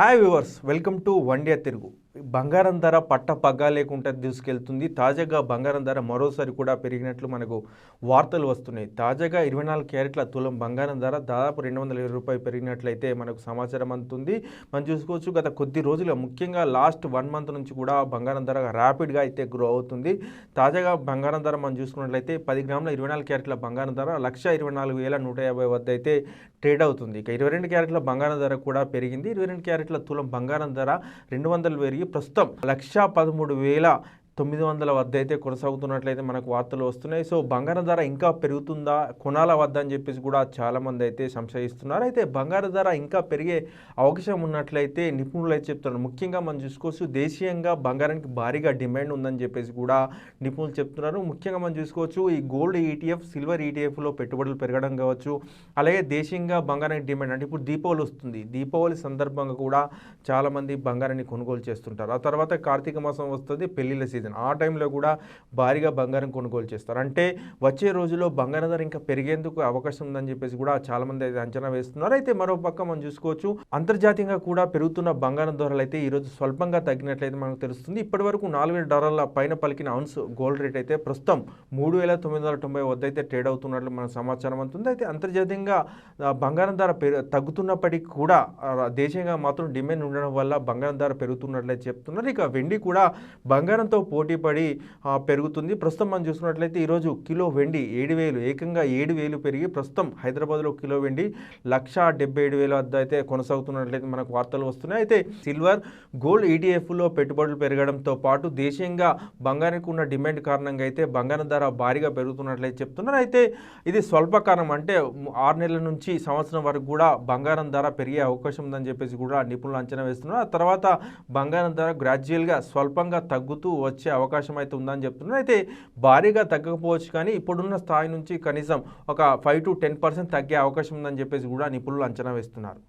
Hi viewers welcome to one day తిరుగు బంగారం ధర పట్ట పగ్గా లేకుండా దూసుకెళ్తుంది. తాజాగా బంగారం ధర మరోసారి కూడా పెరిగినట్లు మనకు వార్తలు వస్తున్నాయి. తాజాగా ఇరవై నాలుగు క్యారెట్ల తులం బంగారం ధర దాదాపు రెండు వందల ఇరవై రూపాయలు పెరిగినట్లయితే మనకు సమాచారం అందుతుంది. మనం చూసుకోవచ్చు గత కొద్ది రోజులు ముఖ్యంగా లాస్ట్ వన్ మంత్ నుంచి కూడా బంగారం ధర ర్యాపిడ్గా అయితే గ్రో అవుతుంది. తాజాగా బంగారం ధర మనం చూసుకున్నట్లయితే పది గ్రాముల ఇరవై నాలుగు క్యారెట్ల బంగారం ధర లక్ష ఇరవై నాలుగు వేల నూట యాభై వద్ద అయితే ట్రేడ్ అవుతుంది. ఇక ఇరవై రెండు క్యారెట్ల బంగారం ధర కూడా పెరిగింది. ఇరవై రెండు క్యారెట్ల తులం బంగారం ధర రెండు వందలు పెరిగి ప్రస్తుతం లక్ష పదమూడు వేల తొమ్మిది వందల వద్ద అయితే కొనసాగుతున్నట్లయితే మనకు వార్తలు వస్తున్నాయి. సో బంగారం ధర ఇంకా పెరుగుతుందా? కొనాల వద్ద అని చెప్పేసి కూడా చాలామంది అయితే సంశయిస్తున్నారు. అయితే బంగారం ధర ఇంకా పెరిగే అవకాశం ఉన్నట్లయితే నిపుణులు అయితే చెప్తున్నారు. ముఖ్యంగా మనం చూసుకోవచ్చు దేశీయంగా బంగారానికి భారీగా డిమాండ్ ఉందని చెప్పేసి కూడా నిపుణులు చెప్తున్నారు. ముఖ్యంగా మనం చూసుకోవచ్చు ఈ గోల్డ్ ఈటీఎఫ్ సిల్వర్ ఈటీఎఫ్లో పెట్టుబడులు పెరగడం కావచ్చు అలాగే దేశీయంగా బంగారానికి డిమాండ్ అంటే ఇప్పుడు దీపావళి వస్తుంది. దీపావళి సందర్భంగా కూడా చాలామంది బంగారాన్ని కొనుగోలు చేస్తుంటారు. ఆ తర్వాత కార్తీక మాసం వస్తుంది పెళ్ళిళ్ళ సీజన్. ఆ టైంలో కూడా భారీగా బంగారం కొనుగోలు చేస్తారు. అంటే వచ్చే రోజుల్లో బంగారం ధర ఇంకా పెరిగేందుకు అవకాశం ఉందని చెప్పేసి కూడా చాలామంది అయితే అంచనా వేస్తున్నారు. అయితే మరో పక్క మనం చూసుకోవచ్చు అంతర్జాతీయంగా కూడా పెరుగుతున్న బంగారం ధరలు అయితే ఈరోజు స్వల్పంగా తగ్గినట్లయితే మనకు తెలుస్తుంది. ఇప్పటి వరకు నాలుగు వేల డాలర్ల పైన పలికిన అవున్స్ గోల్డ్ రేట్ అయితే ప్రస్తుతం మూడు వేల తొమ్మిది వందల తొంభై వద్ద అయితే ట్రేడ్ అవుతున్నట్లు మన సమాచారం అందుతుంది. అయితే అంతర్జాతీయంగా బంగారం ధర పెరు తగ్గుతున్నప్పటికీ కూడా దేశంగా మాత్రం డిమాండ్ ఉండడం వల్ల బంగారం ధర పెరుగుతున్నట్లయితే చెప్తున్నారు. ఇక వెండి కూడా బంగారంతో పోటీ పడి పెరుగుతుంది. ప్రస్తుతం మనం చూసుకున్నట్లయితే ఈరోజు కిలో వెండి ఏడు వేలు ఏకంగా ఏడు వేలు పెరిగి ప్రస్తుతం హైదరాబాద్లో కిలో వెండి లక్ష డెబ్బై ఏడు వేల వద్ద అయితే కొనసాగుతున్నట్లయితే మనకు వార్తలు వస్తున్నాయి. అయితే సిల్వర్ గోల్డ్ ఈటీఎఫ్లో పెట్టుబడులు పెరగడంతో పాటు దేశీయంగా బంగారానికి ఉన్న డిమాండ్ కారణంగా అయితే బంగారం ధర భారీగా పెరుగుతున్నట్లయితే చెప్తున్నారు. అయితే ఇది స్వల్పకాలం అంటే ఆరు నెలల నుంచి సంవత్సరం వరకు కూడా బంగారం ధర పెరిగే అవకాశం ఉందని చెప్పేసి కూడా నిపుణులు అంచనా వేస్తున్నారు. ఆ తర్వాత బంగారం ధర గ్రాడ్యువల్గా స్వల్పంగా తగ్గుతూ వచ్చే అవకాశం అయితే ఉందని చెప్తున్నారు. అయితే భారీగా తగ్గకపోవచ్చు కానీ ఇప్పుడున్న స్థాయి నుంచి కనీసం ఒక ఫైవ్ టు టెన్ పర్సెంట్ తగ్గే అవకాశం ఉందని చెప్పేసి కూడా నిపుణులు అంచనా వేస్తున్నారు.